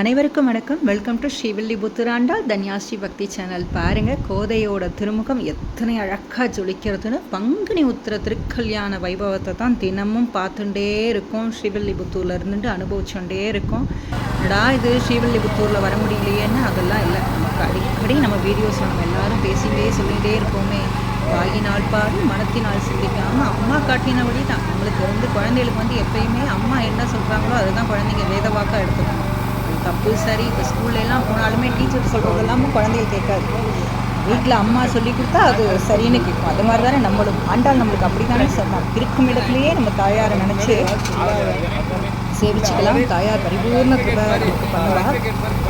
அனைவருக்கும் வணக்கம். Welcome to ஸ்ரீவில்லிபுத்துராண்டா Dhanyasri பக்தி சேனல். பாருங்கள் கோதையோட திருமுகம் எத்தனை அழகாக ஜொலிக்கிறதுன்னு. பங்குனி உத்திர திருக்கல்யாண வைபவத்தை தான் தினமும் பார்த்துட்டே இருக்கோம். ஸ்ரீவில்லிபுத்தூரில் இருந்துட்டு அனுபவிச்சுட்டே இருக்கோம். டா இது ஸ்ரீவில்லிபுத்தூரில் வர முடியலையேன்னு அதெல்லாம் இல்லை. நமக்கு அடிக்கடி நம்ம வீடியோஸில் நம்ம எல்லாரும் பேசிகிட்டே சொல்லிகிட்டே இருப்போமே. வாயினால் பாடு மனத்தினால் சிந்திக்காமல் அம்மா காட்டினபடி தான் நம்மளுக்கு வந்து குழந்தைகளுக்கு வந்து எப்பயுமே அம்மா என்ன சொல்கிறாங்களோ அதுதான் குழந்தைங்க வேதவாக்காக எடுத்துக்கணும் கம்பல்சரி இப்போ ஸ்கூல்லலாம் போனாலுமே டீச்சர் சொல்கிறதெல்லாமே குழந்தைகள் கேட்காது. வீட்டில் அம்மா சொல்லி கொடுத்தா அது சரின்னு கேட்கும். அது மாதிரி தானே நம்மளும். ஆண்டாள் நம்மளுக்கு அப்படி தானே சொன்னார் இருக்கும் இடத்துலையே நம்ம தாயாரை நினச்சி சேவிச்சுக்கலாம். தாயார் பரிபூர்ண கிருபை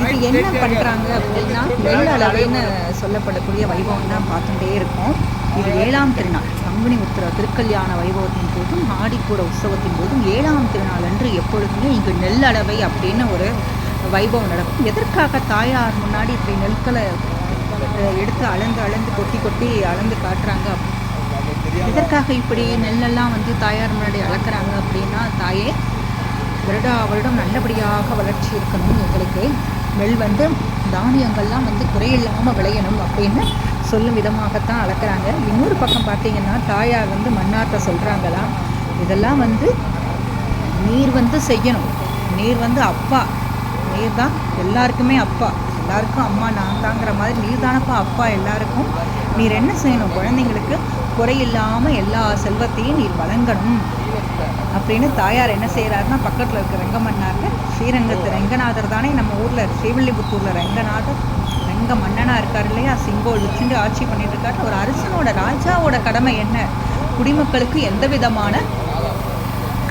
இது என்ன பண்ணுறாங்க அப்படின்னா நெல்லளவைன்னு சொல்லப்படக்கூடிய வைபவம் தான் பார்த்துட்டே இருக்கோம். இது ஏழாம் திருநாள். பங்குனி உத்திர திருக்கல்யாண வைபவத்தின் போதும் ஆடிக்கூட உற்சவத்தின் போதும் ஏழாம் திருநாள் அன்று எப்பொழுதுமே இங்கு நெல்லளவை அப்படின்னு ஒரு வைபவம் நடக்கும். எதற்காக தாயார் முன்னாடி இப்படி நெற்களை எடுத்து அளந்து அளந்து கொட்டி கொட்டி அளந்து காட்டுறாங்க எதற்காக இப்படி நெல்லெல்லாம் வந்து தாயார் முன்னாடி அளக்குறாங்க அப்படின்னா தாயே வருடா வருடம் நல்லபடியாக வளர்ச்சி இருக்கணும் எங்களுக்கு. நெல் வந்து தானியங்கள்லாம் வந்து குறையில்லாமல் விளையணும் அப்படின்னு சொல்லும் விதமாகத்தான் அளக்குறாங்க. இன்னொரு பக்கம் பார்த்தீங்கன்னா தாயார் வந்து மன்னார்ட்ட சொல்கிறாங்களாம் இதெல்லாம் வந்து நீர் வந்து செய்யணும். நீர் வந்து அப்பா நீர் தான் எல்லாருக்குமே அப்பா. எல்லாருக்கும் அம்மா நான் தாங்கிற மாதிரி நீர் தானப்பா அப்பா எல்லாருக்கும். நீர் என்ன செய்யணும்? குழந்தைங்களுக்கு குறையில்லாமல் எல்லா செல்வத்தையும் நீர் வழங்கணும். அப்படின்னு தாயார் என்ன செய்கிறாருன்னா பக்கத்தில் இருக்க ரெங்கமன்னாரில் ஸ்ரீரங்கத்து ரெங்கநாதர் தானே நம்ம ஊரில் ஸ்ரீவில்லிபுத்தூரில் ரெங்கநாதர். ரெங்க மன்னனாக இருக்கார் இல்லையா? சிங்கோல் வச்சுட்டு ஆட்சி பண்ணிட்டு இருக்காரு. ஒரு அரசனோட ராஜாவோட கடமை என்ன? குடிமக்களுக்கு எந்த விதமான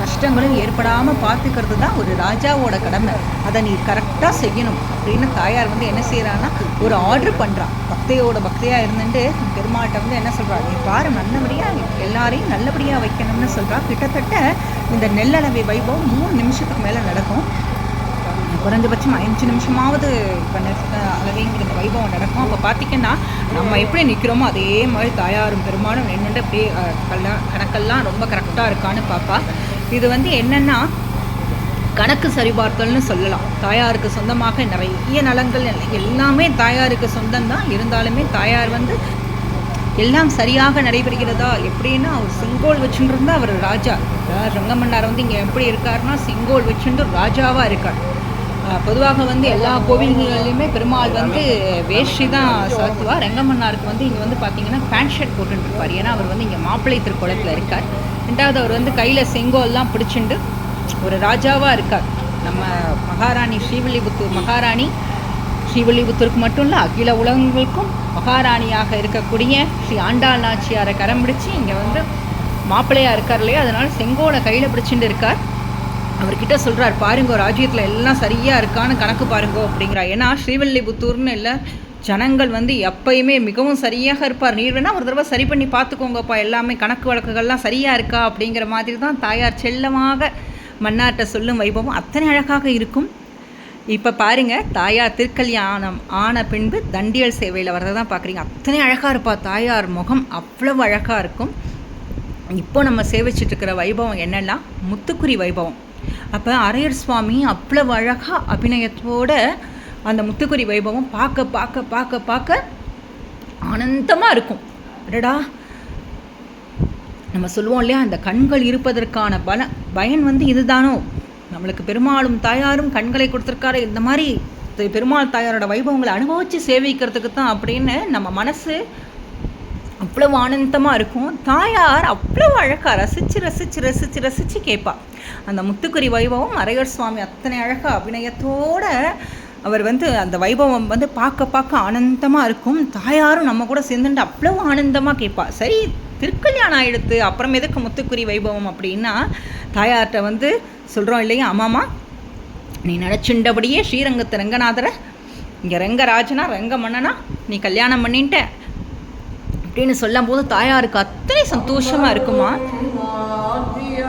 கஷ்டங்களும் ஏற்படாமல் பார்த்துக்கிறது தான் ஒரு ராஜாவோட கடமை. அதை நீ கரெக்டாக செய்யணும். அப்படின்னு தாயார் வந்து என்ன செய்கிறான்னா ஒரு ஆர்டர் பண்ணுறான் பக்தையோட பக்தையாக இருந்துட்டு பெருமாட்டை வந்து என்ன சொல்கிறா நீ பாரு நல்லபடியாக எல்லாரையும் நல்லபடியாக வைக்கணும்னு சொல்கிறா கிட்டத்தட்ட இந்த நெல்லளவை வைபவம் மூணு நிமிஷத்துக்கு மேலே நடக்கும். குறைஞ்சபட்சம் அஞ்சு நிமிஷமாவது இப்போ அளவைங்கிற இந்த வைபவம் நடக்கும். அப்போ பார்த்தீங்கன்னா நம்ம எப்படி நிற்கிறோமோ அதே மாதிரி தாயாரும் பெருமாளும் நின்றுட்டு அப்படியே கல்லாம் கல்லா கணக்கெல்லாம் ரொம்ப கரெக்டாக இருக்கான்னு பார்ப்பா இது வந்து என்னென்னா கணக்கு சரிபார்த்தல்னு சொல்லலாம். தாயாருக்கு சொந்தமாக நிறைய நலங்கள் எல்லாமே தாயாருக்கு சொந்தம்தான். இருந்தாலுமே தாயார் வந்து எல்லாம் சரியாக நடைபெறுகிறதா? எப்படின்னா அவர் செங்கோல் வச்சுட்டு அவர் ராஜா. ரங்கமன்னார் வந்து இங்கே எப்படி இருக்காருன்னா செங்கோல் வச்சுட்டு ராஜாவாக இருக்கார். ஆஹ் பொதுவாக வந்து எல்லா கோவில்களிலுமே பெருமாள் வந்து வேஷ்டி தான் சாத்துவார். ரங்கமன்னாருக்கு வந்து இங்கே வந்து பார்த்தீங்கன்னா பேண்ட் ஷர்ட் போட்டுருப்பார் ஏன்னா அவர் வந்து இங்கே மாப்பிள்ளை திருக்கோலத்தில் இருக்கார். ரெண்டாவது அவர் வந்து கையில் செங்கோல்லாம் பிடிச்சிண்டு ஒரு ராஜாவாக இருக்கார். நம்ம மகாராணி ஸ்ரீவில்லிபுத்தூர் மகாராணி. ஸ்ரீவில்லிபுத்தூருக்கு மட்டும் இல்லை அகில உலகங்களுக்கும் மகாராணியாக இருக்கக்கூடிய ஸ்ரீ ஆண்டாள் நாச்சியாரை கரம் பிடிச்சி இங்கே வந்து மாப்பிள்ளையாக இருக்கார் இல்லையா? அதனால செங்கோலை கையில் பிடிச்சிட்டு இருக்கார். அவர்கிட்ட சொல்கிறார் பாருங்கோ ராஜ்யத்தில் எல்லாம் சரியாக இருக்கான்னு கணக்கு பாருங்கோ அப்படிங்கிறார். ஏன்னா ஸ்ரீவில்லிபுத்தூர்னு இல்லை ஜனங்கள் வந்து எப்பயுமே மிகவும் சரியாக இருப்பார். நீர் வேணால் ஒரு தடவை சரி பண்ணி பார்த்துக்கோங்கப்பா. எல்லாமே கணக்கு வழக்குகள்லாம் சரியாக இருக்கா? அப்படிங்கிற மாதிரி தான் தாயார் செல்லமாக மன்னார்கிட்ட சொல்லும் வைபவம் அத்தனை அழகாக இருக்கும். இப்போ பாருங்க தாயார் திருக்கல்யாணம் ஆன பின்பு தண்டியல் சேவையில் வரதை தான் பார்க்குறீங்க. அத்தனை அழகாக இருப்பா தாயார் முகம். அவ்வளவு அழகாக இருக்கும். இப்போ நம்ம சேவிச்சிட்ருக்கிற வைபவம் என்னன்னா முத்துக்குரி வைபவம். அப்போ அரையர் சுவாமி அவ்வளவு அழகாக அபிநயத்தோட அந்த முத்துக்குறி வைபவம் பார்க்க பார்க்க பார்க்க பார்க்க ஆனந்தமாக இருக்கும். அடடா. நம்ம சொல்லுவோம் இல்லையா அந்த கண்கள் இருப்பதற்கான பல பயன் வந்து இதுதானோ? நம்மளுக்கு பெருமாளும் தாயாரும் கண்களை கொடுத்துருக்காரு இந்த மாதிரி பெருமாள் தாயாரோட வைபவங்களை அனுபவித்து சேவிக்கிறதுக்கு தான் அப்படின்னு நம்ம மனசு அவ்வளவு ஆனந்தமாக இருக்கும். தாயார் அவ்வளவு அழகாக ரசித்து ரசித்து ரசித்து ரசித்து கேட்பா. அந்த முத்துக்குறி வைபவம் அரையர் சுவாமி அத்தனை அழகாக அபிநயத்தோட அவர் வந்து அந்த வைபவம் வந்து பார்க்க பார்க்க ஆனந்தமாக இருக்கும். தாயாரும் நம்ம கூட சேர்ந்துட்டு அவ்வளோ ஆனந்தமாக கேட்பா. சரி திருக்கல்யாணம் ஆகிடுத்து அப்புறம் எதுக்கு முத்துக்குறி வைபவம் அப்படின்னா தாயார்கிட்ட வந்து சொல்கிறோம் இல்லையா அம்மாமா நீ நினச்சிண்டபடியே ஸ்ரீரங்கத்து ரங்கநாதரை இங்கே ரங்கராஜனா ரங்க மன்னனா நீ கல்யாணம் பண்ணிட்ட. அப்படின்னு சொல்லும்போது தாயாருக்கு அத்தனை சந்தோஷமாக இருக்குமா?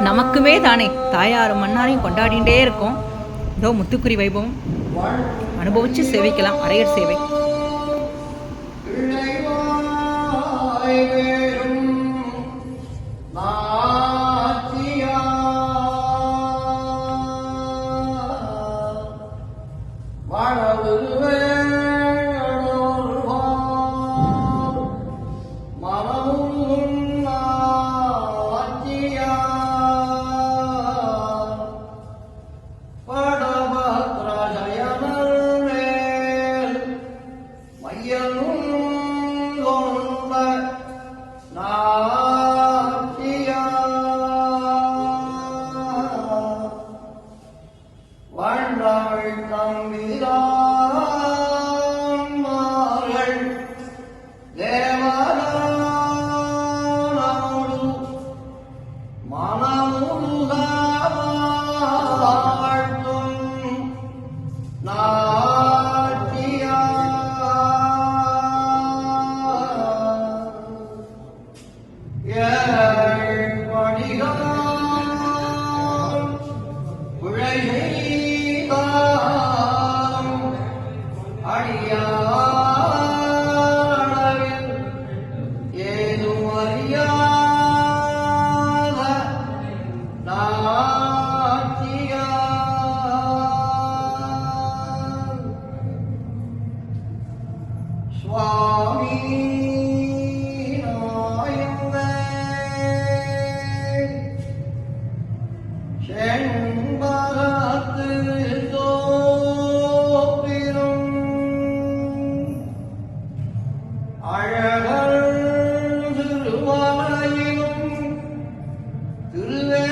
நமக்குமே தானே தாயாரும் மன்னாரையும் கொண்டாடிகிட்டே இருக்கோம். இதோ முத்துக்குரி வைபவம். அனுபவிச்சு சேவிக்கலாம் அரையர் சேவை. பணிகள் அழகர் திருமலையிலும் திருவே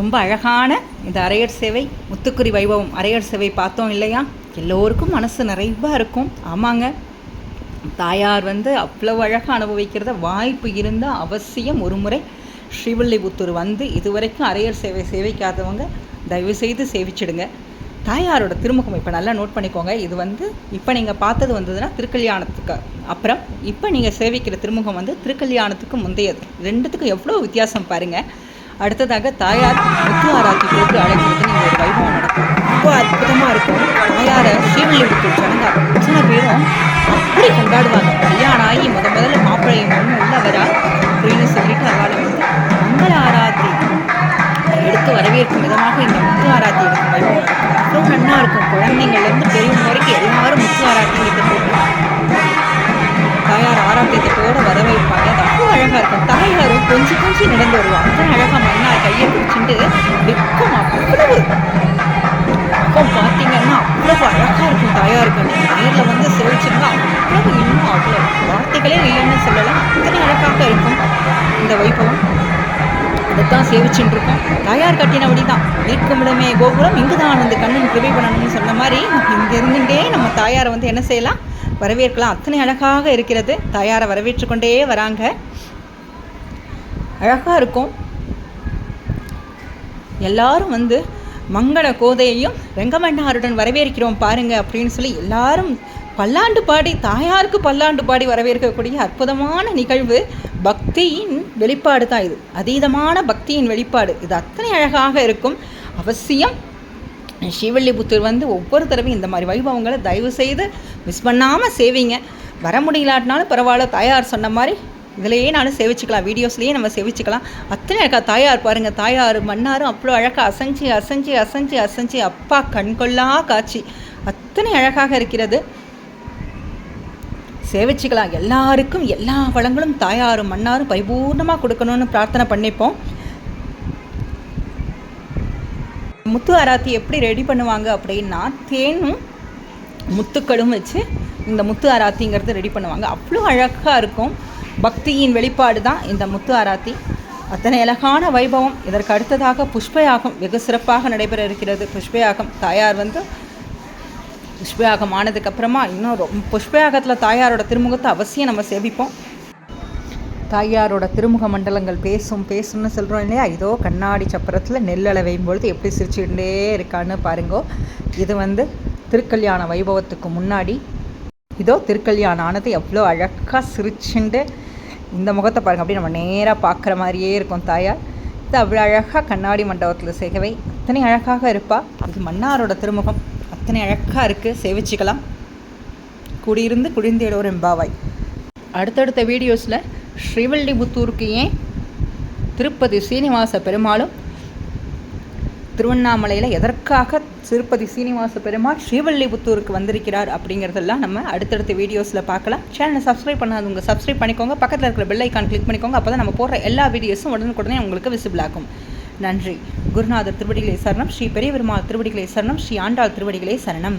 ரொம்ப அழகான இந்த அரையர் சேவை முத்துக்குறி வைபவம் அரையர் சேவை பார்த்தோம் இல்லையா? எல்லோருக்கும் மனசு நிறைவாக இருக்கும். ஆமாங்க. தாயார் வந்து அவ்வளவு அழகாக அனுபவிக்கிறத வாய்ப்பு இருந்தால் அவசியம். ஒரு முறை ஸ்ரீவில்லிபுத்தூர் வந்து இதுவரைக்கும் அரையர் சேவை சேவிக்காதவங்க தயவுசெய்து சேவிச்சிடுங்க. தாயாரோட திருமுகம் இப்போ நல்லா நோட் பண்ணிக்கோங்க. இது வந்து இப்போ நீங்கள் பார்த்தது வந்ததுன்னா திருக்கல்யாணத்துக்கு அப்புறம் இப்போ நீங்கள் சேவிக்கிற திருமுகம் வந்து திருக்கல்யாணத்துக்கு முந்தையது. ரெண்டுத்துக்கும் எவ்வளோ வித்தியாசம் பாருங்கள் அடுத்ததாக தாயார் முத்து ஆராத்தி போட்டு அழைக்கிறது நீங்கள் ஒரு வைபவம் நடக்கும். ரொம்ப அற்புதமாக இருக்கும். தாயாரை ஸ்ரீவில்லிபுத்தூர் ஜனங்க அத்தனை பேரும் அப்படி கொண்டாடுவாங்க. கல்யாணம் ஆகி முத முதல்ல மாப்பிள்ளையும் ஒன்று உள்ள வரா அப்படின்னு சொல்லிட்டு அவளை வந்து மங்கள ஆராத்தி எடுத்து வரவேற்கும் விதமாக இந்த முத்து ஆராத்தி வைபவம் நடக்கும். அவ்வளோ நல்லா இருக்கும். குழந்தைங்கள்லேருந்து பெரியவங்க வரைக்கும் எல்லாரும் முத்து ஆராத்தி வார்த்தைகளே இல்லைன்னு சொல்லலாம். அத்தனை அழகாக இருக்கும் இந்த வைபவம். அதைத்தான் சேவிச்சுட்டு இருக்கோம் தாயார் கட்டினபடி தான் இருக்குமிடமே கோபுரம் இங்கு தான் வந்து கண்ணன் கிருபை பண்ணணும்னு சொன்ன மாதிரி இங்கே நம்ம தாயாரை வந்து என்ன செய்யலாம்? வரவேற்கலாம். அத்தனை அழகாக இருக்கிறது. தாயாரை வரவேற்று கொண்டே வராங்க. அழகாக இருக்கும். எல்லாரும் வந்து மங்கள கோதையையும் வெங்கமன்னாருடன் வரவேற்கிறோம் பாருங்க அப்படின்னு சொல்லி எல்லாரும் பல்லாண்டு பாடி தாயாருக்கு பல்லாண்டு பாடி வரவேற்கக்கூடிய அற்புதமான நிகழ்வு பக்தியின் வெளிப்பாடு தான் இது. அதீதமான பக்தியின் வெளிப்பாடு. இது அத்தனை அழகாக இருக்கும். அவசியம். ஸ்ரீவல்லிபுத்தூர் வந்து ஒவ்வொரு தடவையும் இந்த மாதிரி வைபவங்களை தயவு செய்து மிஸ் பண்ணாமல் சேவிங்க. வர முடியலாட்டினாலும் பரவாயில்ல தாயார் சொன்ன மாதிரி இதிலேயே நானும் சேவிச்சுக்கலாம். வீடியோஸ்லேயே நம்ம சேவிச்சுக்கலாம். அத்தனை அழகாக தாயார் பாருங்கள் தாயார் மன்னாரும் அவ்வளோ அழகாக அசைஞ்சு அசைஞ்சு அசைஞ்சு அசைஞ்சு அப்பா கண்கொள்ளா காட்சி. அத்தனை அழகாக இருக்கிறது. சேவிச்சுக்கலாம் எல்லாருக்கும் எல்லா வளங்களும் தாயாரும் மன்னாரும் பரிபூர்ணமாக கொடுக்கணும்னு பிரார்த்தனை பண்ணிப்போம். முத்து ஆராத்தி எப்படி ரெடி பண்ணுவாங்க அப்படின்னா தேனும் முத்துக்களும் வச்சு இந்த முத்து ஆராத்திங்கிறது ரெடி பண்ணுவாங்க. அவ்வளோ அழகாக இருக்கும். பக்தியின் வெளிப்பாடு தான் இந்த முத்து ஆராத்தி. அத்தனை அழகான வைபவம். இதற்கு அடுத்ததாக புஷ்பயாகம் வெகு சிறப்பாக நடைபெற இருக்கிறது. புஷ்பயாகம் தாயார் வந்து புஷ்பயாகம் ஆனதுக்கப்புறமா இன்னும் ரொம்ப புஷ்பயாகத்தில் தாயாரோட திருமுகத்தை அவசியம் நம்ம சேவிப்போம். தாயாரோட திருமுக மண்டலங்கள் பேசும் பேசும்னு சொல்கிறோம் இல்லையா? இதோ கண்ணாடி சப்பரத்தில் நெல்லளை வையும் பொழுது எப்படி சிரிச்சுக்கிட்டே இருக்கான்னு பாருங்கோ. இது வந்து திருக்கல்யாண வைபவத்துக்கு முன்னாடி. இதோ திருக்கல்யாணம் ஆனது எவ்வளோ அழகாக சிரிச்சுண்டு இந்த முகத்தை பாருங்க. அப்படியே நம்ம நேராக பார்க்குற மாதிரியே இருக்கும் தாயார். இது அவ்வளோ அழகாக கண்ணாடி மண்டபத்தில் சேகவை. அத்தனை அழகாக இருப்பா. இது மன்னாரோட திருமுகம். அத்தனை அழகாக இருக்குது சேவிச்சுக்கலாம். குடியிருந்து குடிந்தேடோர் எம்பாவாய் அடுத்தடுத்த வீடியோஸில் ஸ்ரீவல்லிபுத்தூருக்கு ஏன் திருப்பதி சீனிவாச பெருமாளும் திருவண்ணாமலையில் எதற்காக திருப்பதி சீனிவாச பெருமாள் ஸ்ரீவில்லிபுத்தூருக்கு வந்திருக்கிறார் அப்படிங்கிறதெல்லாம் நம்ம அடுத்தடுத்த வீடியோஸில் பார்க்கலாம். சேனலை சப்ஸ்கிரைப் பண்ணாதவங்க சப்ஸ்கிரைப் பண்ணிக்கோங்க. பக்கத்தில் இருக்கிற பெல் ஐக்கான் கிளிக் பண்ணிக்கோங்க. அப்போ தான் நம்ம போடுற எல்லா வீடியோஸும் உடனுக்குடனே உங்களுக்கு விசிபிள் ஆகும். நன்றி. குருநாதர் திருவடிகளை சரணம். ஸ்ரீ பெரியவெருமாள் திருவடிகளை சரணம். ஸ்ரீ ஆண்டாள் திருவடிகளை சரணம்.